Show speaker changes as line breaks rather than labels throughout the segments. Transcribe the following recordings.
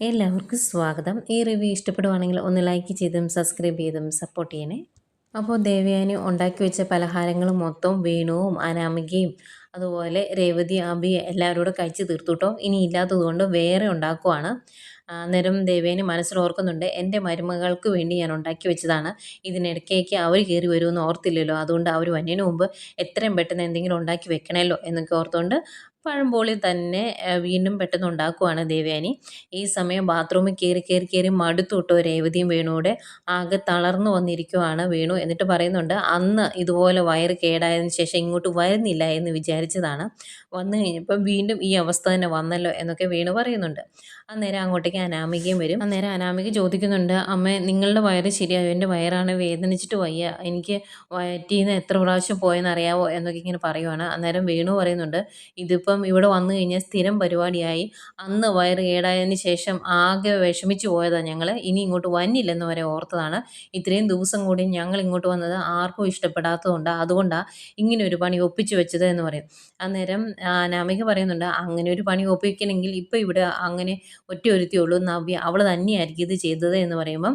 എല്ലാവർക്കും സ്വാഗതം. ഈ റിവ്യൂ ഇഷ്ടപ്പെടുവാണെങ്കിൽ ഒന്ന് ലൈക്ക് ചെയ്തും സബ്സ്ക്രൈബ് ചെയ്തും സപ്പോർട്ട് ചെയ്യണേ. അപ്പോൾ ദേവയാനി ഉണ്ടാക്കി വെച്ച പലഹാരങ്ങൾ മൊത്തം വേണുവും അനാമികയും അതുപോലെ രേവതി അബി എല്ലാവരും കൂടെ കഴിച്ച് തീർത്തുട്ടോ ഇനി ഇല്ലാത്തതുകൊണ്ട് വേറെ ഉണ്ടാക്കുവാണ്. അന്നേരം ദേവേനി മനസ്സിൽ ഓർക്കുന്നുണ്ട് എന്റെ മരുമകൾക്ക് വേണ്ടി ഞാൻ ഉണ്ടാക്കി വെച്ചതാണ്. ഇതിനിടയ്ക്കേക്ക് അവർ കയറി വരുമെന്ന് ഓർത്തില്ലല്ലോ. അതുകൊണ്ട് അവർ വന്നതിന് മുമ്പ് എത്രയും പെട്ടെന്ന് എന്തെങ്കിലും ഉണ്ടാക്കി വെക്കണമല്ലോ എന്നൊക്കെ ഓർത്തുകൊണ്ട് പഴംപോളി തന്നെ വീണ്ടും പെട്ടെന്ന് ഉണ്ടാക്കുവാണ് ദേവയാനി. ഈ സമയം ബാത്റൂമിൽ കയറി കയറി കയറി മടുത്തു രേവതിയും വേണുവിടെ ആകെ തളർന്നു വന്നിരിക്കുവാണ് വേണു എന്നിട്ട് പറയുന്നുണ്ട് അന്ന് ഇതുപോലെ വയറ് കേടായതിന് ശേഷം ഇങ്ങോട്ട് വരുന്നില്ല എന്ന് വിചാരിച്ചതാണ്. വന്നു കഴിഞ്ഞപ്പം വീണ്ടും ഈ അവസ്ഥ തന്നെ വന്നല്ലോ എന്നൊക്കെ വേണു പറയുന്നുണ്ട്. അന്നേരം അങ്ങോട്ടേക്ക് അനാമികയും വരും. അന്നേരം അനാമിക ചോദിക്കുന്നുണ്ട് അമ്മ നിങ്ങളുടെ വയറ് ശരിയായോ? എന്റെ വയറാണ് വേദനിച്ചിട്ട് വയ്യ. എനിക്ക് വയറ്റിന്ന് എത്ര പ്രാവശ്യം പോയെന്നറിയാവോ? എന്നൊക്കെ ഇങ്ങനെ പറയുവാണ്. അന്നേരം വേണു പറയുന്നുണ്ട് ഇതിപ്പം ഇവിടെ വന്നു കഴിഞ്ഞാൽ സ്ഥിരം പരിപാടിയായി. അന്ന് വയറ് കേടായതിന് ശേഷം ആകെ വിഷമിച്ചു പോയതാണ് ഞങ്ങൾ ഇനി ഇങ്ങോട്ട് വന്നില്ലെന്ന് വരെ ഓർത്തതാണ്. ഇത്രയും ദിവസം കൂടി ഞങ്ങൾ ഇങ്ങോട്ട് വന്നത് ആർക്കും ഇഷ്ടപ്പെടാത്തതുകൊണ്ട് അതുകൊണ്ടാണ് ഇങ്ങനെ ഒരു പണി ഒപ്പിച്ചു വെച്ചത് എന്ന് പറയും. അന്നേരം അനാമിക പറയുന്നുണ്ട് അങ്ങനെ ഒരു പണി ഒപ്പിക്കണമെങ്കിൽ ഇപ്പോൾ ഇവിടെ അങ്ങനെ ഒറ്റ ഒരുത്തിയുള്ളൂ നവ്യ അവൾ തന്നെയായിരിക്കും ഇത് ചെയ്തത് എന്ന് പറയുമ്പം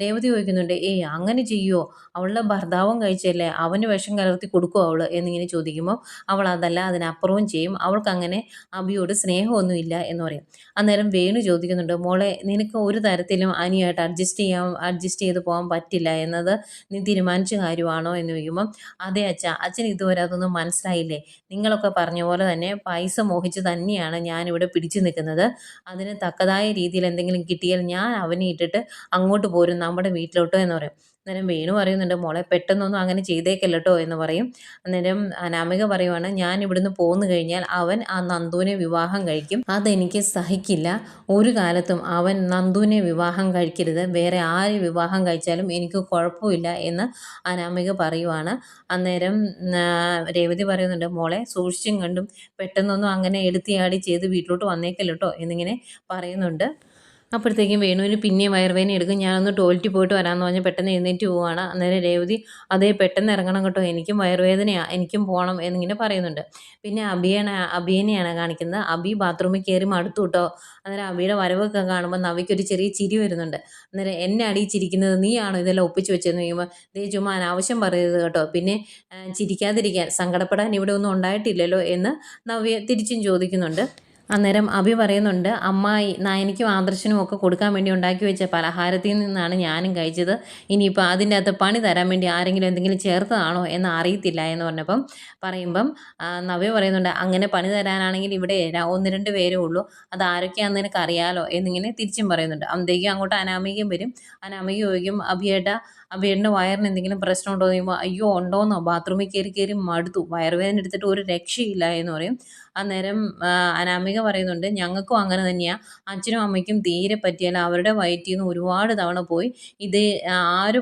രേവതി ചോദിക്കുന്നുണ്ട് ഏയ് അങ്ങനെ ചെയ്യുമോ അവളുടെ ഭർത്താവും കഴിച്ചല്ലേ? അവന് വിഷം കലർത്തി കൊടുക്കുമോ അവൾ എന്നിങ്ങനെ ചോദിക്കുമ്പോൾ അവൾ അതല്ല അതിനപ്പുറവും ചെയ്യും. അവൾക്ക് അങ്ങനെ അബിയോട് സ്നേഹമൊന്നുമില്ല എന്ന് പറയും. അന്നേരം വേണു ചോദിക്കുന്നുണ്ട് മോളെ നിനക്ക് ഒരു തരത്തിലും അനിയായിട്ട് അഡ്ജസ്റ്റ് ചെയ്യാൻ അഡ്ജസ്റ്റ് ചെയ്ത് പോകാൻ പറ്റില്ല എന്നത് നീ തീരുമാനിച്ച കാര്യമാണോ? എന്ന് ചോദിക്കുമ്പോൾ അതെ അച്ഛ അച്ഛൻ ഇതുവരെ അതൊന്നും മനസ്സിലായില്ലേ? നിങ്ങളൊക്കെ പറഞ്ഞ പോലെ തന്നെ പൈസ മോഹിച്ച് തന്നെയാണ് ഞാനിവിടെ പിടിച്ചു നിൽക്കുന്നത്. അതിന് തക്കതായ രീതിയിൽ എന്തെങ്കിലും കിട്ടിയാൽ ഞാൻ അവനെ ഇട്ടിട്ട് അങ്ങോട്ട് പോരും നമ്മുടെ വീട്ടിലോട്ടോ എന്ന് പറയും. അന്നേരം വേണു പറയുന്നുണ്ട് മോളെ പെട്ടെന്നൊന്നും അങ്ങനെ ചെയ്തേക്കല്ലോ എന്ന് പറയും. അന്നേരം അനാമിക പറയുവാണ് ഞാൻ ഇവിടുന്ന് പോന്നു കഴിഞ്ഞാൽ അവൻ ആ നന്ദുവിനെ വിവാഹം കഴിക്കും. അതെനിക്ക് സഹിക്കില്ല. ഒരു കാലത്തും അവൻ നന്ദുവിനെ വിവാഹം കഴിക്കരുത്. വേറെ ആര് വിവാഹം കഴിച്ചാലും എനിക്ക് കുഴപ്പമില്ല എന്ന് അനാമിക പറയുവാണ്. അന്നേരം രേവതി പറയുന്നുണ്ട് മോളെ സൂക്ഷിച്ചും കണ്ടും പെട്ടെന്നൊന്നും അങ്ങനെ എടുത്തിയാടി ചെയ്ത് വീട്ടിലോട്ട് വന്നേക്കല്ലോ എന്നിങ്ങനെ പറയുന്നുണ്ട്. അപ്പോഴത്തേക്കും വേണുവിന് പിന്നെയും വയറുവേദന എടുക്കും. ഞാനൊന്ന് ടോയ്ലറ്റിൽ പോയിട്ട് വരാമെന്ന് പറഞ്ഞ് പെട്ടെന്ന് എഴുന്നേറ്റ് പോവുകയാണ്. അന്നേരം രേവതി അതേ പെട്ടെന്ന് ഇറങ്ങണം കേട്ടോ. എനിക്കും വയറുവേദനയാണ് എനിക്കും പോകണം എന്നിങ്ങനെ പറയുന്നുണ്ട്. പിന്നെ അബിയാണ് അബിയനെയാണ് കാണിക്കുന്നത്. അബി ബാത്റൂമിൽ കയറി മടുത്തു കേട്ടോ. അന്നേരം അബിയുടെ വരവൊക്കെ കാണുമ്പോൾ നവിക്കൊരു ചെറിയ ചിരി വരുന്നുണ്ട്. അന്നേരം എന്നെ അടിയിച്ചിരിക്കുന്നത് നീയാണോ? ഇതെല്ലാം ഒപ്പിച്ച് വെച്ചതെന്ന് ചോദിക്കുമ്പോൾ ദേ ചുമ്മാ അനാവശ്യം പറയരുത് കേട്ടോ. പിന്നെ ചിരിക്കാതിരിക്കാൻ സങ്കടപ്പെടാൻ ഇവിടെ ഒന്നും ഉണ്ടായിട്ടില്ലല്ലോ എന്ന് നവ്യ തിരിച്ചും ചോദിക്കുന്നുണ്ട്. അന്നേരം അഭി പറയുന്നുണ്ട് അമ്മായി നായനിക്കും ആദർശനും ഒക്കെ കൊടുക്കാൻ വേണ്ടി ഉണ്ടാക്കി വെച്ച പലഹാരത്തിൽ നിന്നാണ് ഞാനും കഴിച്ചത്. ഇനിയിപ്പോൾ അതിന്റെ അകത്ത് പണി തരാൻ വേണ്ടി ആരെങ്കിലും എന്തെങ്കിലും ചേർത്തതാണോ എന്ന് അറിയത്തില്ല എന്ന് പറഞ്ഞപ്പം പറയുമ്പം നവ്യ പറയുന്നുണ്ട് അങ്ങനെ പണി തരാനാണെങ്കിൽ ഇവിടെ ഒന്ന് രണ്ട് പേരേ ഉള്ളൂ. അത് ആരൊക്കെയാണെന്ന് നിനക്ക് അറിയാലോ എന്നിങ്ങനെ തിരിച്ചും പറയുന്നുണ്ട്. അന്തേക്കും അങ്ങോട്ട് അനാമികയും വരും. അനാമിക ചോദിക്കും അഭിയേട്ട അഭിയേട്ടന്റെ വയറിന് എന്തെങ്കിലും പ്രശ്നം ഉണ്ടോ എന്ന് ചോദിക്കുമ്പോൾ അയ്യോ ഉണ്ടോന്നോ. ബാത്റൂമിൽ കയറി കയറി മടുത്തു. വയറുവേദന എടുത്തിട്ട് ഒരു രക്ഷയില്ല എന്ന് പറയും. അന്നേരം അനാമിക പറയുന്നുണ്ട് ഞങ്ങൾക്കും അങ്ങനെ തന്നെയാണ് അച്ഛനും അമ്മയ്ക്കും തീരെ പറ്റിയാൽ അവരുടെ വയറ്റിൽ നിന്ന് ഒരുപാട് തവണ പോയി ഇത് ആര്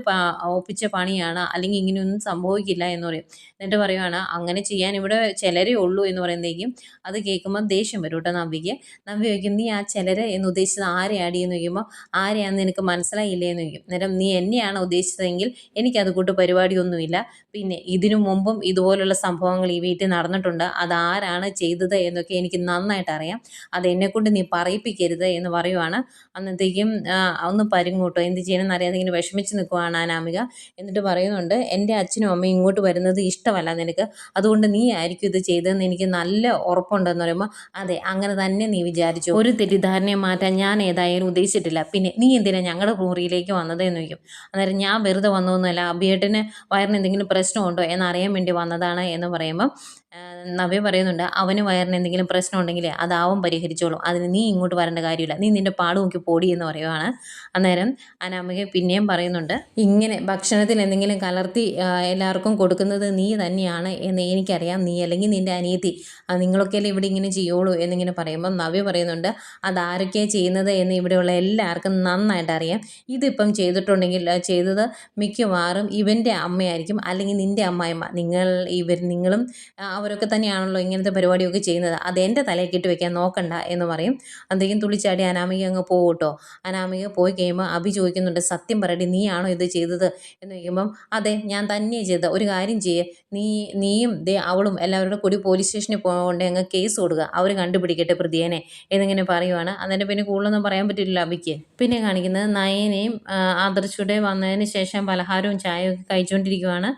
ഒപ്പിച്ച പണിയാണ് അല്ലെങ്കിൽ ഇങ്ങനെയൊന്നും സംഭവിക്കില്ല എന്ന് പറയും. എന്നിട്ട് പറയുവാണ് അങ്ങനെ ചെയ്യാൻ ഇവിടെ ചിലരേ ഉള്ളൂ എന്ന് പറയുന്നതേക്കും അത് കേൾക്കുമ്പോൾ ദേഷ്യം വരും കേട്ടോ നവ്യയ്ക്ക്. നവ്യ ചോദിക്കും നീ ആ ചിലരെ എന്ന് ഉദ്ദേശിച്ചത് ആരെയാടി? എന്ന് ചോദിക്കുമ്പോൾ ആരെയാണെന്ന് നിനക്ക് മനസ്സിലായില്ലേ? എന്ന് ചോദിക്കും. നേരം നീ എന്നെയാണ് ഉദ്ദേശിച്ചതെങ്കിൽ എനിക്കത് കൂട്ട് പരിപാടിയൊന്നുമില്ല. പിന്നെ ഇതിനു മുമ്പും ഇതുപോലുള്ള സംഭവങ്ങൾ ഈ വീട്ടിൽ നടന്നിട്ടുണ്ട്. അതാരാണ് ചെയ്തത് എന്നൊക്കെ എനിക്ക് നന്നായിട്ട് അറിയാം അത് എന്നെക്കൊണ്ട് നീ പറയിപ്പിക്കരുത് എന്ന് പറയുവാണ്. അന്നത്തേക്കും ഒന്ന് പരിങ്ങൂട്ടോ. എന്ത് ചെയ്യണമെന്ന് അറിയാതെ ഇങ്ങനെ വിഷമിച്ച് നിൽക്കുവാണ് അനാമിക. എന്നിട്ട് പറയുന്നുണ്ട് എന്റെ അച്ഛനും അമ്മയും ഇങ്ങോട്ട് വരുന്നത് ഇഷ്ടമല്ല നിനക്ക്. അതുകൊണ്ട് നീ ആയിരിക്കും ഇത് ചെയ്തതെന്ന് എനിക്ക് നല്ല ഉറപ്പുണ്ടെന്ന് പറയുമ്പോൾ അതെ അങ്ങനെ തന്നെ നീ വിചാരിച്ചു. ഒരു തെറ്റിദ്ധാരണയെ മാറ്റാൻ ഞാൻ ഏതായാലും ഉദ്ദേശിച്ചിട്ടില്ല. പിന്നെ നീ എന്തിനാ ഞങ്ങളുടെ മുറിയിലേക്ക് വന്നത് എന്ന് ചോദിക്കും. അന്നേരം ഞാൻ വെറുതെ വന്നതൊന്നുമല്ല അബിയേട്ടന് വയറിന് എന്തെങ്കിലും പ്രശ്നമുണ്ടോ എന്നറിയാൻ വേണ്ടി വന്നതാണ് എന്ന് പറയുമ്പം നവ്യ പറയുന്നുണ്ട് അവന് വയറിന് എന്തെങ്കിലും പ്രശ്നം ഉണ്ടെങ്കിൽ അതാവും പരിഹരിച്ചോളും. അതിന് നീ ഇങ്ങോട്ട് വരേണ്ട കാര്യമില്ല. നീ നിന്റെ പാട് നോക്കി പോടി എന്ന് പറയുവാണ്. അന്നേരം അനാമിക പിന്നെയും പറയുന്നുണ്ട് ഇങ്ങനെ ഭക്ഷണത്തിൽ എന്തെങ്കിലും കലർത്തി എല്ലാവർക്കും കൊടുക്കുന്നത് നീ തന്നെയാണ് എന്ന് എനിക്കറിയാം. നീ അല്ലെങ്കിൽ നിന്റെ അനിയത്തി നിങ്ങളൊക്കെയല്ലേ ഇവിടെ ഇങ്ങനെ ചെയ്യുള്ളൂ എന്നിങ്ങനെ പറയുമ്പം നവ്യ പറയുന്നുണ്ട് അതാരൊക്കെയാണ് ചെയ്യുന്നത് എന്ന് ഇവിടെയുള്ള എല്ലാവർക്കും നന്നായിട്ട് അറിയാം ഇതിപ്പം ചെയ്തിട്ടുണ്ടെങ്കിൽ ചെയ്തത് മിക്കവാറും ഇവന്റെ അമ്മയായിരിക്കും അല്ലെങ്കിൽ നിന്റെ അമ്മായിമ്മ. നിങ്ങൾ ഇവർ നിങ്ങളും അവരൊക്കെ തന്നെയാണല്ലോ ഇങ്ങനത്തെ പരിപാടിയൊക്കെ ചെയ്യുന്നത്. അത് എന്റെ തലയിൽ കെട്ടി വെക്കാൻ നോക്കണ്ട എന്ന് പറയും. അന്തേക്കും തുള്ളിച്ചാടി അനാമിക അങ്ങ് പോകട്ടോ കേട്ടോ. അനാമിക പോയി കഴിയുമ്പോൾ അഭി ചോദിക്കുന്നുണ്ട് സത്യം പറയടി നീയാണോ ഇത് ചെയ്തത്? എന്ന് ചോദിക്കുമ്പം അതെ ഞാൻ തന്നെ ചെയ്തത്. ഒരു കാര്യം ചെയ്യേ. നീ നീയും ദേ അവളും എല്ലാവരുടെ കൂടി പോലീസ് സ്റ്റേഷനിൽ പോകൊണ്ട് അങ്ങ് കേസ് കൊടുക്കുക അവർ കണ്ടുപിടിക്കട്ടെ പ്രതിയേനെ എന്നിങ്ങനെ പറയുവാണ്. അതിന്റെ പിന്നെ കൂടുതലൊന്നും പറയാൻ പറ്റില്ല അഭിക്ക്. പിന്നെ കാണിക്കുന്നത് നയനയും ആദർശയുടെ വന്നതിന് ശേഷം പലഹാരവും ചായയും ഒക്കെ കഴിച്ചുകൊണ്ടിരിക്കുവാണ്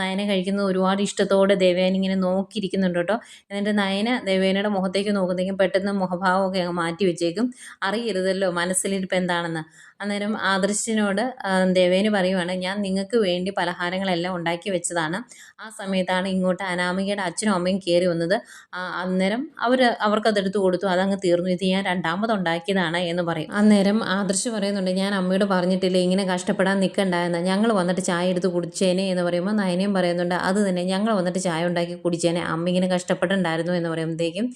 നയന കഴിക്കുന്നത് ഒരുപാട് ഇഷ്ടത്തോടെ ദേവയാനി ഇങ്ങനെ നോക്കിയിരിക്കുന്നുണ്ട് കേട്ടോ. എന്നിട്ട് നയന ദേവേനയുടെ മുഖത്തേക്ക് നോക്കുന്നെങ്കിൽ പെട്ടെന്ന് മുഖഭാവമൊക്കെ അങ്ങ് മാറ്റി വെച്ചേക്കും. അറിയരുതല്ലോ മനസ്സിലിരിപ്പ് എന്താണെന്ന്. അന്നേരം ആദർശിനോട് ദേവേന് പറയുവാണ് ഞാൻ നിങ്ങൾക്ക് വേണ്ടി പലഹാരങ്ങളെല്ലാം ഉണ്ടാക്കി വെച്ചതാണ്. ആ സമയത്താണ് ഇങ്ങോട്ട് അനാമികയുടെ അച്ഛനും അമ്മയും കയറി വന്നത്. അന്നേരം അവർ അവർക്കതെടുത്ത് കൊടുത്തു. അതങ്ങ് തീർന്നു. ഇത് ഞാൻ രണ്ടാമത് ഉണ്ടാക്കിയതാണ് എന്ന് പറയും. അന്നേരം ആദർശ് പറയുന്നുണ്ട് ഞാൻ അമ്മയോട് പറഞ്ഞിട്ടില്ല ഇങ്ങനെ കഷ്ടപ്പെടാൻ നിൽക്കണ്ടായെന്ന് ഞങ്ങൾ വന്നിട്ട് ചായ എടുത്ത് കുടിച്ചേനെ എന്ന് പറയുമ്പോൾ നയനയും പറയുന്നുണ്ട് അത് തന്നെ. ഞങ്ങൾ വന്നിട്ട് ചായ ഉണ്ടാക്കി കുടിച്ചേനെ. അമ്മ ഇങ്ങനെ കഷ്ടപ്പെട്ടുണ്ടായിരുന്നു എന്ന് പറയുമ്പോഴത്തേക്കും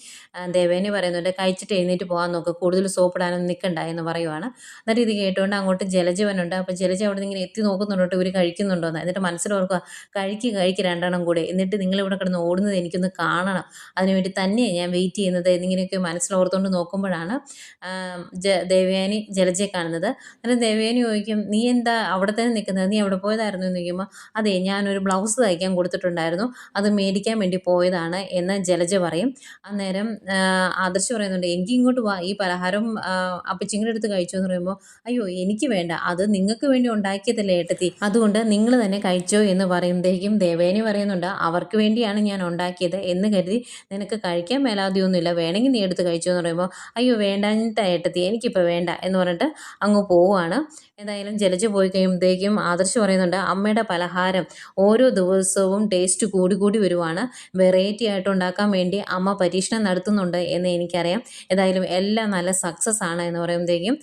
ദേവേനെ പറയുന്നുണ്ട് കഴിച്ചിട്ട് എഴുന്നേറ്റ് പോകാൻ നോക്കുക കൂടുതൽ സോപ്പിടാനൊന്നും നിൽക്കണ്ട എന്ന് പറയുവാണ്. എന്നിട്ട് ഇത് കേട്ടുകൊണ്ട് അങ്ങോട്ട് ജലജവനുണ്ട്. അപ്പോൾ ജലജ അവിടെ നിന്ന് ഇങ്ങനെ എത്തി നോക്കുന്നുണ്ടോ ഇവർ കഴിക്കുന്നുണ്ടോ എന്ന് എന്നിട്ട് മനസ്സിൽ ഓർക്കുക കഴിക്ക് കഴിക്ക് രണ്ടെണ്ണം കൂടെ. എന്നിട്ട് നിങ്ങളിവിടെ കിടന്ന് ഓടുന്നത് എനിക്കൊന്ന് കാണണം. അതിനുവേണ്ടി തന്നെയാണ് ഞാൻ വെയിറ്റ് ചെയ്യുന്നത് എന്നിങ്ങനെയൊക്കെ മനസ്സിലോർത്തുകൊണ്ട് നോക്കുമ്പോഴാണ് ജ ദേവയാനി ജലജയെ കാണുന്നത്. എന്നിട്ട് ദേവയാനി ചോദിക്കും നീ എന്താ അവിടെ തന്നെ നിൽക്കുന്നത്? നീ അവിടെ പോയതായിരുന്നു? എന്ന് ചോദിക്കുമ്പോൾ അതെ ഞാനൊരു ബ്ലൗസ് തയ്ക്കാൻ കൊടുത്തിട്ടുണ്ടായിരുന്നു. അത് മേടിക്കാൻ വേണ്ടി പോയതാണ്. എന്ന് ജലജ പറയും. അന്നേരം ആദർശ് പറയുന്നുണ്ട് എനിക്ക് ഇങ്ങോട്ട് വാ. ഈ പലഹാരം അപ്പച്ചിങ്ങടെ അടുത്ത് കഴിച്ചു എന്ന് പറയുമ്പോൾ അയ്യോ എനിക്ക് വേണ്ട. അത് നിങ്ങൾക്ക് വേണ്ടി ഉണ്ടാക്കിയതല്ലേ ഏട്ടത്തി? അതുകൊണ്ട് നിങ്ങൾ തന്നെ കഴിച്ചോ എന്ന് പറയുമ്പോഴേക്കും ദേവേനി പറയുന്നുണ്ട് അവർക്ക് വേണ്ടിയാണ് ഞാൻ ഉണ്ടാക്കിയത് എന്ന് കരുതി നിനക്ക് കഴിക്കാൻ മേലാതെയൊന്നുമില്ല. വേണമെങ്കിൽ നീ എടുത്ത് കഴിച്ചോ എന്ന് പറയുമ്പോൾ അയ്യോ വേണ്ടാഞ്ഞിട്ടാ ഏട്ടത്തി എനിക്കിപ്പോൾ വേണ്ട എന്ന് പറഞ്ഞിട്ട് അങ്ങ് പോവുകയാണ്. എന്തായാലും ജലജ പോയി കഴിയുമ്പോഴത്തേക്കും ആദർശ് പറയുന്നുണ്ട് അമ്മയുടെ പലഹാരം ഓരോ ദിവസവും ടേസ്റ്റ് കൂടി കൂടി വരുവാണ്. വെറൈറ്റി ആയിട്ട് ഉണ്ടാക്കാൻ വേണ്ടി അമ്മ പരീക്ഷണം നടത്തുന്നുണ്ട് എന്ന് എനിക്കറിയാം. ഏതായാലും എല്ലാം നല്ല സക്സസ് ആണ് എന്ന് പറയുമ്പോഴത്തേക്കും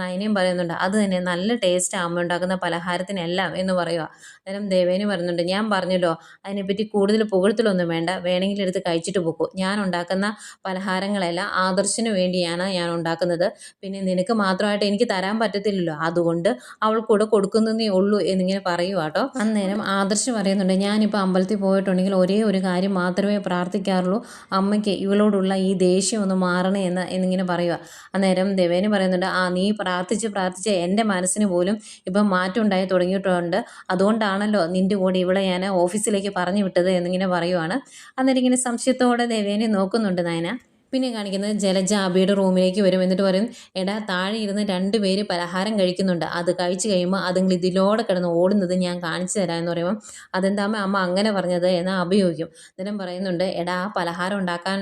നയനയും നയനയും പറയുന്നുണ്ട് അത് തന്നെ നല്ല ടേസ്റ്റ് അമ്മ ഉണ്ടാക്കുന്ന പലഹാരത്തിനെല്ലാം എന്ന് പറയുക അന്നേരം ദേവേനി പറയുന്നുണ്ട് ഞാൻ പറഞ്ഞല്ലോ അതിനെപ്പറ്റി കൂടുതൽ പുകഴ്ത്തലൊന്നും വേണ്ട വേണമെങ്കിൽ എടുത്ത് കഴിച്ചിട്ട് പോക്കൂ. ഞാൻ ഉണ്ടാക്കുന്ന പലഹാരങ്ങളെല്ലാം ആദർശിന് വേണ്ടിയാണ് ഞാൻ ഉണ്ടാക്കുന്നത്. പിന്നെ നിനക്ക് മാത്രമായിട്ട് എനിക്ക് തരാൻ പറ്റത്തില്ലല്ലോ. അതുകൊണ്ട് അവൾക്കൂടെ കൊടുക്കുന്നതേ ഉള്ളൂ എന്നിങ്ങനെ പറയുക കേട്ടോ അന്നേരം ആദർശ് പറയുന്നുണ്ട് ഞാനിപ്പോൾ അമ്പലത്തിൽ പോയിട്ടുണ്ടെങ്കിൽ ഒരേ ഒരു കാര്യം മാത്രമേ പ്രാർത്ഥിക്കാറുള്ളൂ. അമ്മയ്ക്ക് ഇവളോടുള്ള ഈ ദേഷ്യം ഒന്ന് മാറണേ എന്ന് എന്നിങ്ങനെ പറയുക അന്നേരം ദേവേന് പറയുന്നുണ്ട് ആ നീ പ്രാർത്ഥിച്ച് പ്രാർത്ഥിച്ച് എന്റെ മനസ്സിന് പോലും ഇപ്പം മാറ്റം ഉണ്ടായി തുടങ്ങിയിട്ടുണ്ട്. അതുകൊണ്ടാണല്ലോ നിന്റെ കൂടെ ഇവിടെ ഞാൻ ഓഫീസിലേക്ക് പറഞ്ഞു വിട്ടത് എന്നിങ്ങനെ പറയുവാണ്. അന്നേരം ഇങ്ങനെ സംശയത്തോടെ ദേവേനെ നോക്കുന്നുണ്ട് നയന. പിന്നെ കാണിക്കുന്നത് ജലജ അബിയുടെ റൂമിലേക്ക് വരും എന്നിട്ട് പറയും എടാ താഴെ ഇരുന്ന് രണ്ട് പേര് പലഹാരം കഴിക്കുന്നുണ്ട്. അത് കഴിച്ചു കഴിയുമ്പോൾ അതുങ്ങൾ ഇതിലൂടെ കിടന്ന് ഓടുന്നത് ഞാൻ കാണിച്ചു തരാം എന്ന് പറയുമ്പോൾ അതെന്താ അമ്മ അങ്ങനെ പറഞ്ഞത്? എന്ന് അഭിയോഗിക്കും അന്നേരം പറയുന്നുണ്ട് എടാ ആ പലഹാരം ഉണ്ടാക്കാൻ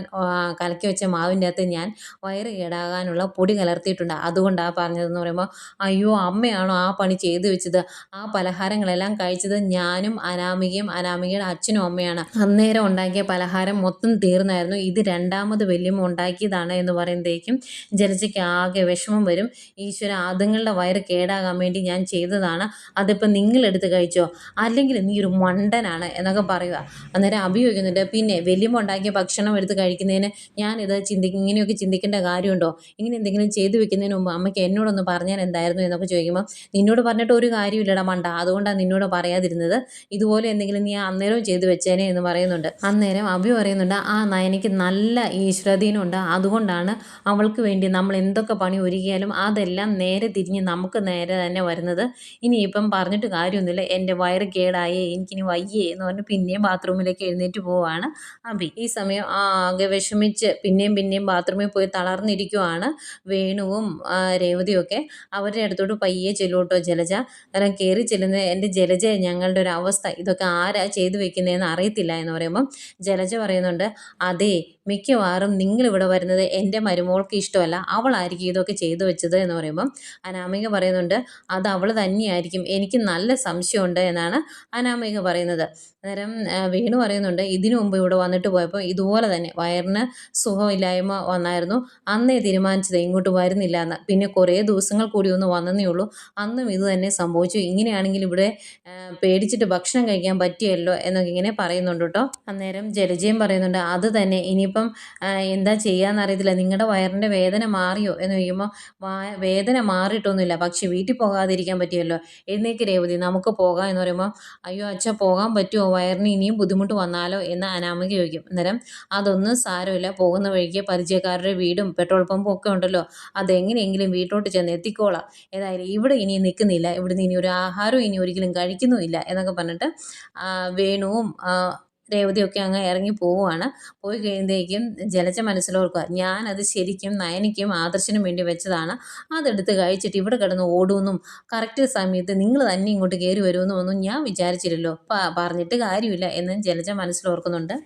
കലക്കി വെച്ച മാവിന്റെ അകത്ത് ഞാൻ വയറ് കേടാകാനുള്ള പൊടി കലർത്തിയിട്ടുണ്ട്. അതുകൊണ്ടാണ് പറഞ്ഞതെന്ന് പറയുമ്പോൾ അയ്യോ അമ്മയാണോ ആ പണി ചെയ്തു വെച്ചത്? ആ പലഹാരങ്ങളെല്ലാം കഴിച്ചത് ഞാനും അനാമികയും അനാമികയുടെ അച്ഛനും അമ്മയാണ്. അന്നേരം ഉണ്ടാക്കിയ പലഹാരം മൊത്തം തീർന്നായിരുന്നു. ഇത് രണ്ടാമത് വല്യമ്മ ഉണ്ടാക്കിയതാണ് എന്ന് പറയുമ്പോഴേക്കും ജലജയ്ക്ക് ആകെ വിഷമം വരും. ഈശ്വര അതുങ്ങളുടെ വയറ് കേടാകാൻ വേണ്ടി ഞാൻ ചെയ്തതാണ്. അതിപ്പോൾ നിങ്ങളെടുത്ത് കഴിച്ചോ? അല്ലെങ്കിൽ നീ ഒരു മണ്ടനാണ് എന്നൊക്കെ പറയുക. അന്നേരം അഭിയോഗിക്കുന്നുണ്ട് പിന്നെ വലിയ ഉണ്ടാക്കിയ ഭക്ഷണം എടുത്ത് കഴിക്കുന്നതിന് ഞാനിത് ചിന്തിക്കും ഇങ്ങനെയൊക്കെ ചിന്തിക്കേണ്ട കാര്യമുണ്ടോ? ഇങ്ങനെ എന്തെങ്കിലും ചെയ്തു വെക്കുന്നതിന് മുമ്പ് അമ്മയ്ക്ക് എന്നോടൊന്ന് പറഞ്ഞാൽ എന്തായിരുന്നു? എന്നൊക്കെ ചോദിക്കുമ്പോൾ നിന്നോട് പറഞ്ഞിട്ട് ഒരു കാര്യമില്ലടാ മണ്ട. അതുകൊണ്ടാണ് നിന്നോട് പറയാതിരുന്നത്. ഇതുപോലെ എന്തെങ്കിലും നീ അന്നേരവും ചെയ്തു വെച്ചേനെ എന്ന് പറയുന്നുണ്ട്. അന്നേരം അഭി പറയുന്നുണ്ട് ആ നയനയ്ക്ക് നല്ല ഈശ്വരതീനുണ്ട് അതുകൊണ്ടാണ് അവൾക്ക് വേണ്ടി നമ്മൾ എന്തൊക്കെ പണി ഒരുക്കിയാലും അതെല്ലാം നേരെ തിരിഞ്ഞ് നമുക്ക് നേരെ തന്നെ വരുന്നത്. ഇനിയിപ്പം പറഞ്ഞിട്ട് കാര്യമൊന്നുമില്ല. എന്റെ വയറ് കേടായേ എനിക്കിനി വയ്യേ എന്ന് പറഞ്ഞ് പിന്നെയും ബാത്റൂമിലേക്ക് എഴുന്നേറ്റ് പോവാണ് അഭി ഈ സമയം ആകെ വിഷമിച്ച് പിന്നെയും പിന്നെയും ബാത്റൂമിൽ പോയി തളർന്നിരിക്കുവാണ് വേണുവും രേവതിയൊക്കെ. അവരുടെ അടുത്തോട്ട് പയ്യെ ചെല്ലോട്ടോ ജലജ. കാരണം കയറി ചെല്ലുന്ന എന്റെ ജലജ ഞങ്ങളുടെ ഒരു അവസ്ഥ. ഇതൊക്കെ ആരാ ചെയ്തു വെക്കുന്നതെന്ന് അറിയത്തില്ല എന്ന് പറയുമ്പം ജലജ പറയുന്നുണ്ട് അതെ മിക്കവാറും നിങ്ങളിവിടെ വരുന്നത് എന്റെ മരുമോൾക്ക് ഇഷ്ടമല്ല അവളായിരിക്കും ഇതൊക്കെ ചെയ്തു വെച്ചത് എന്ന് പറയുമ്പം അനാമിക പറയുന്നുണ്ട് അത് അവൾ തന്നെയായിരിക്കും എനിക്ക് നല്ല സംശയമുണ്ട് എന്നാണ് അനാമിക പറയുന്നത്. അന്നേരം വീണു പറയുന്നുണ്ട് ഇതിനു മുമ്പ് ഇവിടെ വന്നിട്ട് പോയപ്പോൾ ഇതുപോലെ തന്നെ വയറിന് സുഖമില്ലായ്മ വന്നായിരുന്നു അന്നേ തീരുമാനിച്ചത് ഇങ്ങോട്ട് വരുന്നില്ല എന്ന്. പിന്നെ കുറേ ദിവസങ്ങൾ കൂടി ഒന്ന് വന്നതേ ഉള്ളൂ അന്നും ഇത് തന്നെ സംഭവിച്ചു ഇങ്ങനെയാണെങ്കിൽ ഇവിടെ പേടിച്ചിട്ട് ഭക്ഷണം കഴിക്കാൻ പറ്റിയല്ലോ എന്നൊക്കെ ഇങ്ങനെ പറയുന്നുണ്ട് കേട്ടോ. അന്നേരം ജലജയും പറയുന്നുണ്ട് അത് തന്നെ ഇനിയിപ്പം എന്താ ചെയ്യാന്ന് അറിയത്തില്ല. നിങ്ങളുടെ വയറിന്റെ വേദന മാറിയോ എന്ന് ചോദിക്കുമ്പോൾ വേദന മാറിയിട്ടൊന്നുമില്ല. പക്ഷെ വീട്ടിൽ പോകാതിരിക്കാൻ പറ്റിയല്ലോ. എന്നേക്ക് രേവതി നമുക്ക് പോകാം എന്ന് പറയുമ്പോൾ അയ്യോ അച്ഛ പോകാൻ പറ്റുമോ? വയറിന് ഇനിയും ബുദ്ധിമുട്ട് വന്നാലോ? എന്ന് അനാമിക ചോദിക്കും. അന്നേരം അതൊന്നും സാരമില്ല. പോകുന്ന വഴിക്ക് പരിചയക്കാരുടെ വീടും പെട്രോൾ പമ്പും ഒക്കെ ഉണ്ടല്ലോ. അതെങ്ങനെയെങ്കിലും വീട്ടിലോട്ട് ചെന്ന് എത്തിക്കോളാം. ഏതായാലും ഇവിടെ ഇനി നിൽക്കുന്നില്ല ഇവിടുന്ന് ഇനി ഒരു ആഹാരവും ഇനി ഒരിക്കലും കഴിക്കുന്നുമില്ല. എന്നൊക്കെ പറഞ്ഞിട്ട് വേണുവും രേവതിയൊക്കെ അങ്ങ് ഇറങ്ങി പോവുകയാണ് പോയി കഴിയുമ്പോഴേക്കും ജലജ മനസ്സിലോർക്കുക ഞാനത് ശരിക്കും നയനിക്കും ആദർശനും വേണ്ടി വെച്ചതാണ്. അതെടുത്ത് കഴിച്ചിട്ട് ഇവിടെ കിടന്ന് ഓടുമെന്നും കറക്റ്റ് സമയത്ത് നിങ്ങൾ തന്നെ ഇങ്ങോട്ട് കയറി വരുമെന്നും ഒന്നും ഞാൻ വിചാരിച്ചില്ലല്ലോ. പറഞ്ഞിട്ട് കാര്യമില്ല എന്നും ജലജ മനസ്സിലോർക്കുന്നുണ്ട്.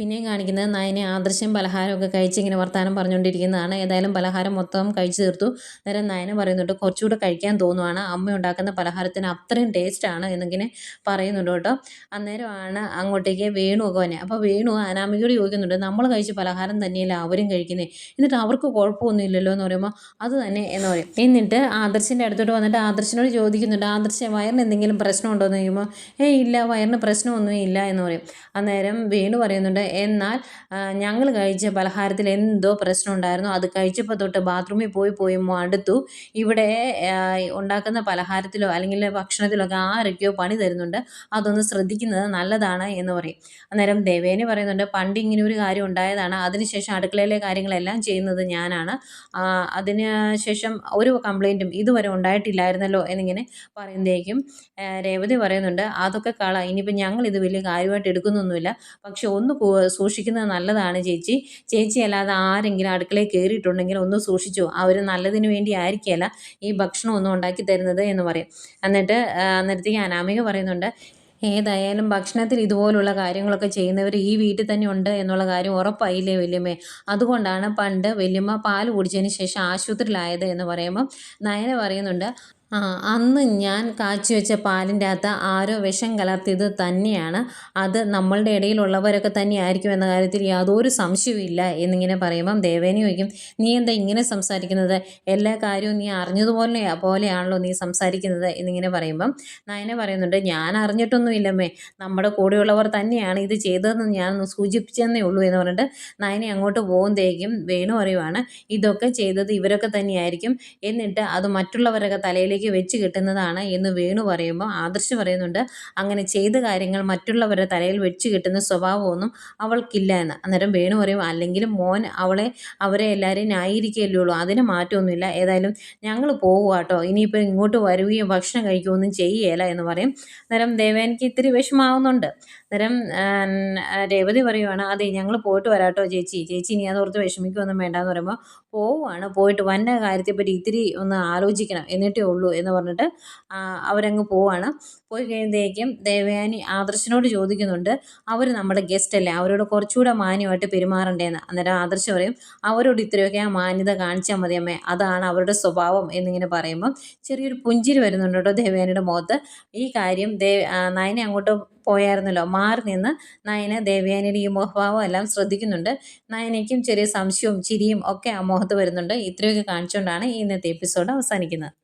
പിന്നെയും കാണിക്കുന്നത് നയനെ ആദർശം പലഹാരമൊക്കെ കഴിച്ച് ഇങ്ങനെ വർത്തമാനം പറഞ്ഞുകൊണ്ടിരിക്കുന്നതാണ്. ഏതായാലും പലഹാരം മൊത്തം കഴിച്ചു തീർത്തു. നേരം നയന പറയുന്നുണ്ട് കുറച്ചുകൂടെ കഴിക്കാൻ തോന്നുവാണ്. അമ്മ ഉണ്ടാക്കുന്ന പലഹാരത്തിന് അത്രയും ടേസ്റ്റാണ് എന്നിങ്ങനെ പറയുന്നുണ്ട് കേട്ടോ. അന്നേരമാണ് അങ്ങോട്ടേക്ക് വേണു ഒക്കെ വന്നെ അപ്പോൾ വേണു അനാമികയോട് ചോദിക്കുന്നുണ്ട് നമ്മൾ കഴിച്ച പലഹാരം തന്നെയല്ല അവരും കഴിക്കുന്നത് എന്നിട്ട് അവർക്ക് കുഴപ്പമൊന്നുമില്ലല്ലോ എന്ന് പറയുമ്പോൾ അത് തന്നെ എന്ന് പറയും. എന്നിട്ട് ആദർശിന്റെ അടുത്തോട്ട് വന്നിട്ട് ആദർശിനോട് ചോദിക്കുന്നുണ്ട് ആദർശ വയറിന് എന്തെങ്കിലും പ്രശ്നമുണ്ടോ എന്ന് ചോദിക്കുമ്പോൾ ഏയ് ഇല്ല വയറിന് പ്രശ്നമൊന്നും ഇല്ല എന്ന് പറയും. അന്നേരം വേണു പറയുന്നുണ്ട് എന്നാൽ ഞങ്ങൾ കഴിച്ച പലഹാരത്തിൽ എന്തോ പ്രശ്നം ഉണ്ടായിരുന്നു. അത് കഴിച്ചപ്പോൾ തൊട്ട് ബാത്റൂമിൽ പോയി പോയി മടുത്തു. ഇവിടെ ഉണ്ടാക്കുന്ന പലഹാരത്തിലോ അല്ലെങ്കിൽ ഭക്ഷണത്തിലോ ഒക്കെ ആരൊക്കെയോ പണി തരുന്നുണ്ട്. അതൊന്ന് ശ്രദ്ധിക്കുന്നത് നല്ലതാണ് എന്ന് പറയും. അന്നേരം ദേവേനെ പറയുന്നുണ്ട് പണ്ട് ഇങ്ങനെ ഒരു കാര്യം ഉണ്ടായതാണ്. അതിനുശേഷം അടുക്കളയിലെ കാര്യങ്ങളെല്ലാം ചെയ്യുന്നത് ഞാനാണ്. അതിന് ശേഷം ഒരു കംപ്ലൈന്റും ഇതുവരെ ഉണ്ടായിട്ടില്ലായിരുന്നല്ലോ എന്നിങ്ങനെ പറയുന്നതേക്കും രേവതി പറയുന്നുണ്ട് അതൊക്കെ കള. ഇനിയിപ്പോൾ ഞങ്ങൾ ഇത് വലിയ കാര്യമായിട്ട് എടുക്കുന്നൊന്നുമില്ല. പക്ഷെ ഒന്ന് സൂക്ഷിക്കുന്നത് നല്ലതാണ് ചേച്ചി. ചേച്ചി അല്ലാതെ ആരെങ്കിലും അടുക്കളയിൽ കയറിയിട്ടുണ്ടെങ്കിൽ ഒന്ന് സൂക്ഷിച്ചു? അവർ നല്ലതിന് വേണ്ടി ആയിരിക്കുകയല്ല ഈ ഭക്ഷണം ഒന്നും ഉണ്ടാക്കി തരുന്നത് എന്ന് പറയും. എന്നിട്ട് അന്നേരത്തേക്ക് അനാമിക പറയുന്നുണ്ട് ഏതായാലും ഭക്ഷണത്തിൽ ഇതുപോലുള്ള കാര്യങ്ങളൊക്കെ ചെയ്യുന്നവർ ഈ വീട്ടിൽ തന്നെ ഉണ്ട് എന്നുള്ള കാര്യം ഉറപ്പായില്ലേ വല്യമ്മേ? അതുകൊണ്ടാണ് പണ്ട് വല്യമ്മ പാൽ കുടിച്ചതിന് ശേഷം ആശുപത്രിയിലായത് എന്ന് പറയുമ്പം നയന പറയുന്നുണ്ട് ആ അന്ന് ഞാൻ കാച്ചി വെച്ച പാലിന്റെ അകത്ത് ആരോ വിഷം കലർത്തിയത് തന്നെയാണ്. അത് നമ്മളുടെ ഇടയിലുള്ളവരൊക്കെ തന്നെയായിരിക്കും എന്ന കാര്യത്തിൽ യാതൊരു സംശയവുമില്ല എന്നിങ്ങനെ പറയുമ്പം ദേവേനി ചോദിക്കും നീ എന്താ ഇങ്ങനെ സംസാരിക്കുന്നത്? എല്ലാ കാര്യവും നീ അറിഞ്ഞതുപോലെ പോലെയാണല്ലോ നീ സംസാരിക്കുന്നത്? എന്നിങ്ങനെ പറയുമ്പം നയന പറയുന്നുണ്ട് ഞാൻ അറിഞ്ഞിട്ടൊന്നുമില്ലമ്മേ. നമ്മുടെ കൂടെയുള്ളവർ തന്നെയാണ് ഇത് ചെയ്തതെന്ന് ഞാനൊന്ന് സൂചിപ്പിച്ചെന്നേ ഉള്ളൂ എന്ന് പറഞ്ഞിട്ട് നയനെ അങ്ങോട്ട് പോകുന്നതേക്കും വേണു പറയുവാണ് ഇതൊക്കെ ചെയ്തത് ഇവരൊക്കെ തന്നെയായിരിക്കും. എന്നിട്ട് അത് മറ്റുള്ളവരൊക്കെ തലയിലേക്ക് തലയിലേക്ക് വെച്ച് കിട്ടുന്നതാണ് എന്ന് വേണു പറയുമ്പോൾ ആദർശ് പറയുന്നുണ്ട്. അങ്ങനെ ചെയ്ത കാര്യങ്ങൾ മറ്റുള്ളവരുടെ തലയിൽ വെച്ച് കിട്ടുന്ന സ്വഭാവമൊന്നും അവൾക്കില്ല എന്ന്. അന്നേരം വേണു പറയും അല്ലെങ്കിലും മോൻ അവളെ അവരെ എല്ലാവരെയും ന്യായീകരിക്കുകയല്ലേ ഉള്ളൂ അതിന് മാറ്റമൊന്നുമില്ല. ഏതായാലും ഞങ്ങൾ പോകുക കേട്ടോ ഇനിയിപ്പോൾ ഇങ്ങോട്ട് വരികയും ഭക്ഷണം കഴിക്കുകയൊന്നും ചെയ്യുകയില്ല എന്ന് പറയും. അന്നേരം ദേവേനിക്ക് ഇത്തിരി വിഷമാവുന്നുണ്ട്. അന്നേരം രേവതി പറയുവാണ് അതെ ഞങ്ങൾ പോയിട്ട് വരാട്ടോ ചേച്ചി. ചേച്ചി ഇനി അതോർത്ത് വിഷമിക്കുകയൊന്നും വേണ്ടെന്ന് പറയുമ്പോൾ പോവുകയാണ് പോയിട്ട് വന്ന കാര്യത്തെപ്പറ്റി ഇത്തിരി ഒന്ന് ആലോചിക്കണം. എന്നിട്ടേ ഉള്ളൂ എന്ന് പറഞ്ഞിട്ട് അവരങ്ങ് പോവാണ്. പോയി കഴിയുമ്പോഴേക്കും ദേവയാനി ആദർശിനോട് ചോദിക്കുന്നുണ്ട് അവർ നമ്മുടെ ഗസ്റ്റ് അല്ലേ? അവരോട് കുറച്ചുകൂടെ മാന്യമായിട്ട് പെരുമാറണ്ടേന്ന് അന്നേരം ആദർശ് പറയും അവരോട് ഇത്രയൊക്കെ ആ മാന്യത കാണിച്ചാൽ മതി അമ്മേ. അതാണ് അവരുടെ സ്വഭാവം എന്നിങ്ങനെ പറയുമ്പം ചെറിയൊരു പുഞ്ചിരി വരുന്നുണ്ട് കേട്ടോ ദേവയാനിയുടെ മുഖത്ത്. ഈ കാര്യം ദേ നയനെ അങ്ങോട്ട് പോയായിരുന്നല്ലോ. മാറി നിന്ന് നയന ദേവയാനിയുടെ ഈ മുഖഭാവം എല്ലാം ശ്രദ്ധിക്കുന്നുണ്ട്. നയനയ്ക്കും ചെറിയ സംശയവും ചിരിയും ഒക്കെ ആ മുഖത്ത് വരുന്നുണ്ട്. ഇത്രയൊക്കെ കാണിച്ചുകൊണ്ടാണ് ഇന്നത്തെ എപ്പിസോഡ് അവസാനിക്കുന്നത്.